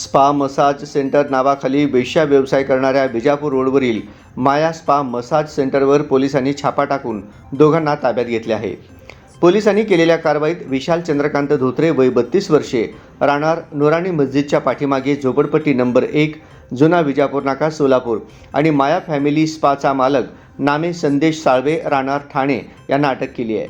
Spa massage centre नावाखाली वेश्या व्यवसाय करणाऱ्या विजापूर रोडवरील माया स्पा मसाज सेंटरवर पोलिसांनी छापा टाकून दोघांना ताब्यात घेतले आहे. पोलिसांनी केलेल्या कारवाईत विशाल चंद्रकांत धोत्रे वय बत्तीस वर्षे राहणार नुराणी मस्जिदच्या पाठीमागे झोपडपट्टी नंबर एक जुना विजापूर नाका सोलापूर आणि माया फॅमिली स्पाचा मालक नामे संदेश साळवे राहणार ठाणे यांना अटक केली आहे.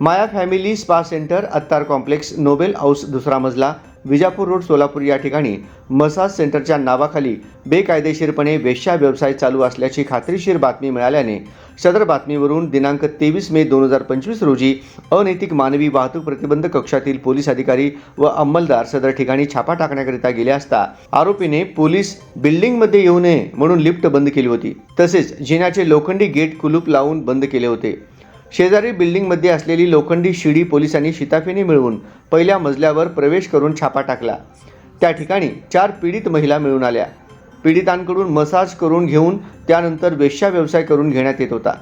Maya family spa centre Attar complex Nobel house दुसरा मजला विजापूर रोड सोलापूर या ठिकाणी मसाज सेंटरच्या नावाखाली बेकायदेशीरपणे वेश्या व्यवसाय चालू असल्याची खात्रीशीर बातमी मिळाल्याने सदर बातमीवरून दिनांक तेवीस मे दोन हजार पंचवीस रोजी अनैतिक मानवी वाहतूक प्रतिबंध कक्षातील पोलीस अधिकारी व अंमलदार सदर ठिकाणी छापा टाकण्याकरिता गेले असता आरोपीने पोलीस बिल्डिंगमध्ये येऊ नये म्हणून लिफ्ट बंद केली होती. तसेच जिन्याचे लोखंडी गेट कुलूप लावून बंद केले होते. शेजारी बिल्डिंगमध्ये असलेली लोखंडी शिडी पोलिसांनी शिताफीने मिळवून पहिल्या मजल्यावर प्रवेश करून छापा टाकला. त्या ठिकाणी चार पीडित महिला मिळून आल्या. पीडितांकडून मसाज करून घेऊन त्यानंतर वेश्या व्यवसाय करून घेण्यात येत होता.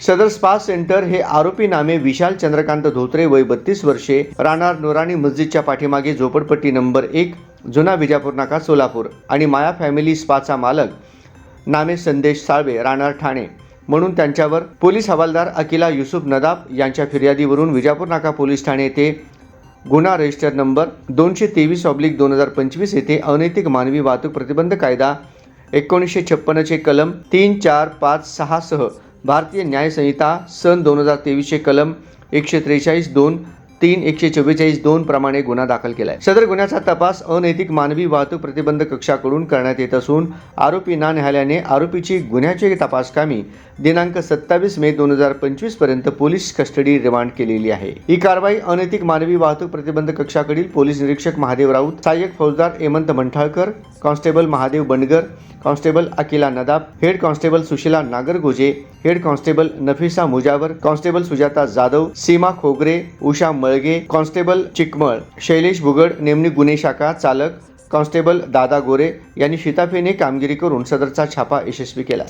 सदर स्पा सेंटर हे आरोपी नामे विशाल चंद्रकांत धोत्रे वय बत्तीस वर्षे राहणार नोराणी मस्जिदच्या पाठीमागे झोपडपट्टी नंबर एक जुना विजापूर नाका सोलापूर आणि माया फॅमिली स्पाचा मालक नामे संदेश साळवे राहणार ठाणे. म्हणून त्यांच्यावर पोलीस हवालदार अकिला युसुफ नदाब यांच्या फिर्यादीवरून विजापूर नाका पोलीस ठाणे येथे गुन्हा रजिस्टर नंबर दोनशे तेवीस ऑब्लिक दोन हजार पंचवीस येथे अनैतिक मानवी वाहतूक प्रतिबंध कायदा एकोणीसशे छप्पन्नचे कलम तीन चार पाच सहासह भारतीय न्यायसंहिता सन दोन हजार तेवीसचे कलम एकशे त्रेचाळीस दोन तीन एकशे चव्वेचाळीस दोन प्रमाणे गुन्हा दाखल केला आहे सदर गुन्ह्याचा तपास अनैतिक मानवी वाहतूक प्रतिबंध कक्षाकडून करण्यात येत असून आरोपींना न्यायालयाने आरोपीची गुन्ह्याची तपासकामी दिनांक सत्तावीस मे दोन हजार पंचवीसपर्यंत पोलीस कस्टडी रिमांड केलेली आहे. ही कारवाई अनैतिक मानवी वाहतूक प्रतिबंध कक्षाकडील पोलीस निरीक्षक महादेव राऊत सहाय्यक फौजदार Hemant Manthalkar constable Mahadev Bandgar constable Akila Nadab head constable Sushila Nagargoje head constable Nafisa Mujawar constable Sujata Jadhav Seema Khogare Usha Malage constable Chikmal Shailesh Bugad नेमणी गुन्हे शाखा चालक कॉन्स्टेबल दादा गोरे यांनी शिताफेने कामगिरी करून सदरचा छापा यशस्वी केला.